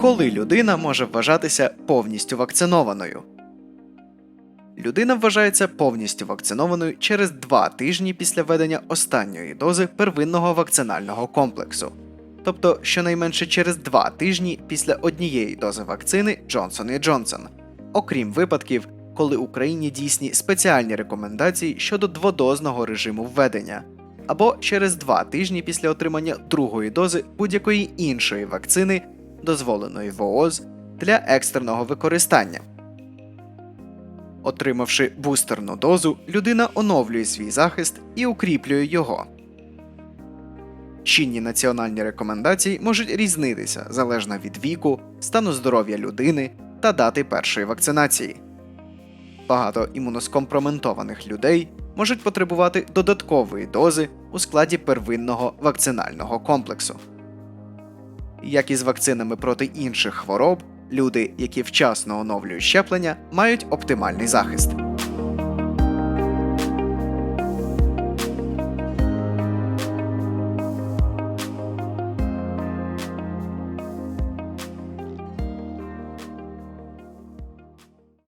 Коли людина може вважатися повністю вакцинованою? Людина вважається повністю вакцинованою через два тижні після введення останньої дози первинного вакцинального комплексу, тобто щонайменше через два тижні після однієї дози вакцини Johnson Johnson, окрім випадків, коли Україні дійсні спеціальні рекомендації щодо дводозного режиму введення, або через два тижні після отримання другої дози будь-якої іншої вакцини, дозволеної ВООЗ для екстреного використання. Отримавши бустерну дозу, людина оновлює свій захист і укріплює його. Чинні національні рекомендації можуть різнитися залежно від віку, стану здоров'я людини та дати першої вакцинації. Багато імуноскомпроментованих людей можуть потребувати додаткової дози у складі первинного вакцинального комплексу. Як і з вакцинами проти інших хвороб, люди, які вчасно оновлюють щеплення, мають оптимальний захист.